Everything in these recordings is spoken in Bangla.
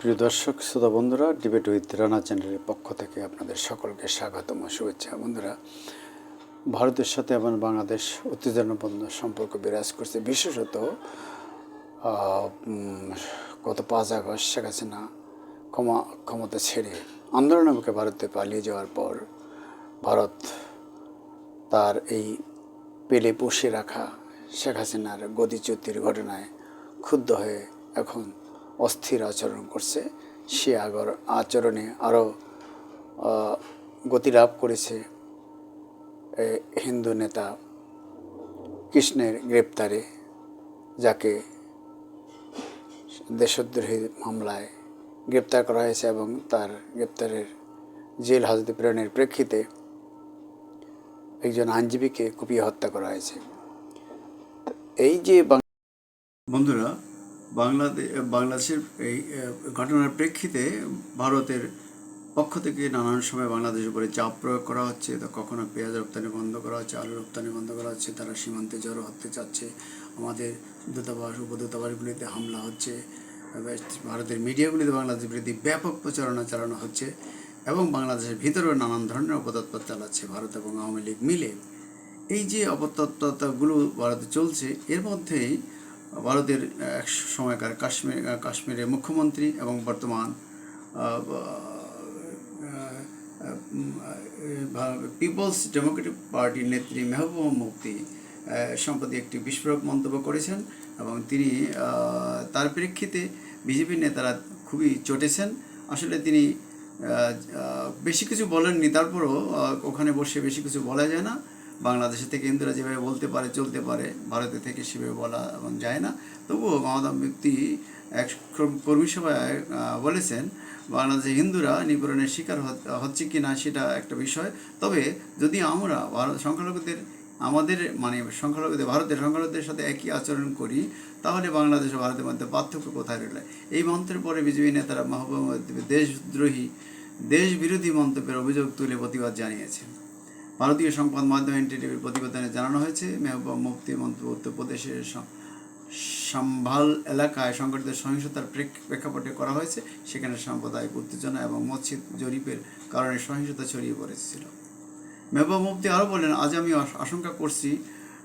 প্রিয় দর্শক, শ্রোতা বন্ধুরা ডিবেট উইথ রানা চ্যানেলের পক্ষ থেকে আপনাদের সকলকে স্বাগতম, শুভেচ্ছা। বন্ধুরা, ভারতের সাথে আমার বাংলাদেশ উত্তেজনাপূর্ণ সম্পর্ক বিরাজ করছে। বিশেষত গত পাঁচ আগস্ট শেখ হাসিনা ক্ষমা, ক্ষমতা ছেড়ে আন্দোলনের মুখে ভারতে পালিয়ে যাওয়ার পর ভারত তার এই পেলে পুষে রাখা শেখ হাসিনার গদিচ্যুতির ঘটনায় ক্ষুব্ধ হয়ে এখন অস্থির আচরণ করছে। সে আগর আচরণে আরও গতি লাভ করেছে। হিন্দু নেতা কৃষ্ণের গ্রেপ্তারে, যাকে দেশদ্রোহী মামলায় গ্রেপ্তার করা হয়েছে এবং তার গ্রেপ্তারের জেল হাজতে প্রেরণের প্রেক্ষিতে একজন আইনজীবীকে কুপিয়ে হত্যা করা হয়েছে। এই যে বন্ধুরা বাংলাদেশ বাংলাদেশের এই ঘটনার প্রেক্ষিতে ভারতের পক্ষ থেকে নানান সময় বাংলাদেশের উপরে চাপ প্রয়োগ করা হচ্ছে। তো কখনো পেঁয়াজ রপ্তানি বন্ধ করা হচ্ছে, আলু রপ্তানি বন্ধ করা হচ্ছে, তারা সীমান্তে জড়ো হতে চাচ্ছে। আমাদের দূতাবাস, উপদূতাবাসগুলিতে হামলা হচ্ছে। ভারতের মিডিয়াগুলিতে বাংলাদেশের বিরুদ্ধে ব্যাপক প্রচারণা চালানো হচ্ছে এবং বাংলাদেশের ভিতরেও নানান ধরনের অপতৎপর চালাচ্ছে ভারত এবং আওয়ামী লীগ মিলে। এই যে অপতৎপরতাগুলো ভারতে চলছে, এর মধ্যেই ভারতের এক সময়কার কাশ্মীর কাশ্মীরের মুখ্যমন্ত্রী এবং বর্তমান পিপলস ডেমোক্রেটিক পার্টির নেত্রী মেহবুবা মুফতি সম্প্রতি একটি বিস্ফোরক মন্তব্য করেছেন এবং তিনি তার প্রেক্ষিতে বিজেপি নেতারা খুবই চটেছেন। আসলে তিনি বেশি কিছু বলেননি, তারপরও ওখানে বসে বেশি কিছু বলা যায় না। বাংলাদেশে থেকে হিন্দুরা যেভাবে বলতে পারে, চলতে পারে, ভারতে থেকে সেভাবে বলা যায় না। তবুও মমতা ব্যক্তি এক কর্ম- সভায় বলেছেন, বাংলাদেশে হিন্দুরা নিপীড়নের শিকার হচ্ছে কি না সেটা একটা বিষয়। তবে যদি আমরা ভারত সংখ্যালঘুদের, আমাদের মানে সংখ্যালঘুদের, ভারতের সংখ্যালঘুদের সাথে একই আচরণ করি, তাহলে বাংলাদেশ ও ভারতের মধ্যে পার্থক্য কোথায় রইল? এই মন্ত্রের পরে বিজেপি নেতারা মাহবুবা দেশদ্রোহী দেশ বিরোধী মন্তব্যের অভিযোগ তুলে প্রতিবাদ জানিয়েছেন। ভারতীয় সংবাদ মাধ্যম এনটিভির প্রতিবেদনে জানানো হয়েছে, মেহবুবা মুফতি মন্তব্য উত্তরপ্রদেশের সম- সম্ভাল এলাকায় সংঘটিত সহিংসতার প্রেক- প্রেক্ষাপটে করা হয়েছে। সেখানে সাম্প্রদায়িক উত্তেজনা এবং মসজিদ জরিপের কারণে সহিংসতা ছড়িয়ে পড়েছিল। মেহবুবা মুফতি আরও বলেন, আজ আমি আশঙ্কা করছি,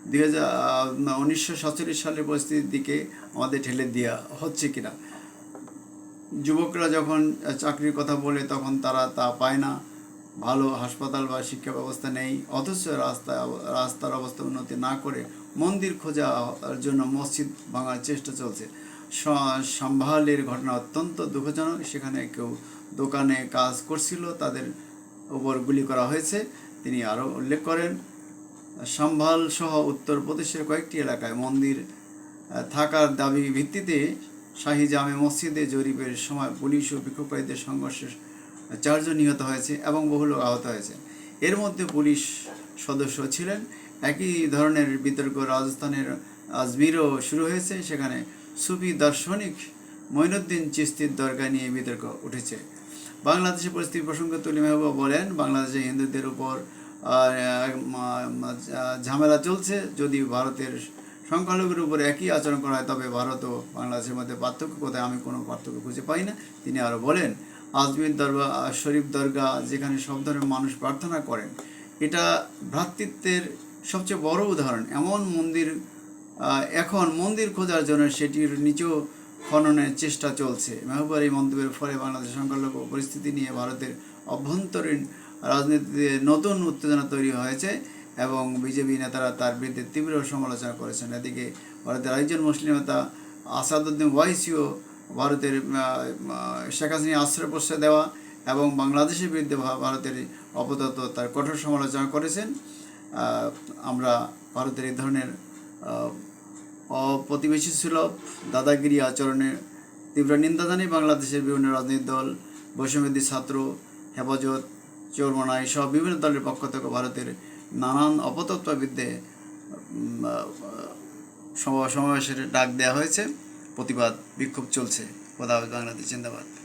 দুই হাজার উনিশশো সাতচল্লিশ সালের পরিস্থিতির দিকে আমাদের ঠেলে দেওয়া হচ্ছে কিনা? যুবকরা যখন চাকরির কথা বলে, তখন তারা তা পায় না। ভালো হাসপাতাল বা শিক্ষা ব্যবস্থা নেই, অথচ রাস্তা রাস্তার অবস্থা উন্নতি না করে মন্দির খোঁজার জন্য মসজিদ ভাঙার চেষ্টা চলছে। সম্ভালের ঘটনা অত্যন্ত দুঃখজনক। সেখানে কেউ দোকানে কাজ করছিল, তাদের উপর গুলি করা হয়েছে, তিনি আরও উল্লেখ করেন। সম্ভাল সহ উত্তরপ্রদেশের কয়েকটি এলাকায় মন্দির থাকার দাবি ভিত্তিতে শাহী জামে মসজিদে জরিপের সময় পুলিশ ও বিক্ষোভকারীদের সংঘর্ষে চারজন নিহত হয়েছে এবং বহু লোক আহত হয়েছে। এর মধ্যে পুলিশ সদস্য ছিলেন। একই ধরনের বিতর্ক রাজস্থানের আজমিরও শুরু হয়েছে। সেখানে সুফি দার্শনিক মঈনুদ্দিন চিস্তির দরগা নিয়ে বিতর্ক উঠেছে। বাংলাদেশের পরিস্থিতি প্রসঙ্গে তুলে মেহবুবা বলেন, বাংলাদেশে হিন্দুদের উপর ঝামেলা চলছে। যদি ভারতের সংখ্যালঘুর উপর একই আচরণ করা হয়, তবে ভারত ও বাংলাদেশের মধ্যে পার্থক্য কোথায়? আমি কোনো পার্থক্য খুঁজে পাই না। তিনি আরও বলেন আজমির দরগা, শরীফ দরগা, যেখানে সব ধরনের মানুষ প্রার্থনা করেন, এটা ভ্রাতৃত্বের সবচেয়ে বড় উদাহরণ। এমন মন্দির এখন মন্দির খোঁজার জন্য সেটির নিচেও খননের চেষ্টা চলছে। মেহবুবার এই মন্তব্যের ফলে বাংলাদেশ সংখ্যালঘু পরিস্থিতি নিয়ে ভারতের অভ্যন্তরীণ রাজনীতিতে নতুন উত্তেজনা তৈরি হয়েছে এবং বিজেপি নেতারা তার বিরুদ্ধে তীব্র সমালোচনা করেছেন। এদিকে ভারতের একজন মুসলিম নেতা, আসাদুদ্দিন ওয়াইসিও ভারতের শেখ হাসিনা আশ্রয় প্রশ্রয় দেওয়া এবং বাংলাদেশের বিরুদ্ধে ভারতের অপতত তার কঠোর সমালোচনা করেছেন। আমরা ভারতের এই ধরনের অপ্রতিবেশী সুলভ দাদাগিরি আচরণের তীব্র নিন্দা জানাই বাংলাদেশের বিভিন্ন রাজনৈতিক দল বৈষম্যদী ছাত্র, হেফাজত চোরমানাই সহ বিভিন্ন দলের পক্ষ থেকে ভারতের নানান অপতত্ত্ববিদ্যে সমাবেশের ডাক দেওয়া হয়েছে। প্রতিবাদ বিক্ষোভ চলছে। কোথাও বাংলাদেশ জিন্দাবাদ।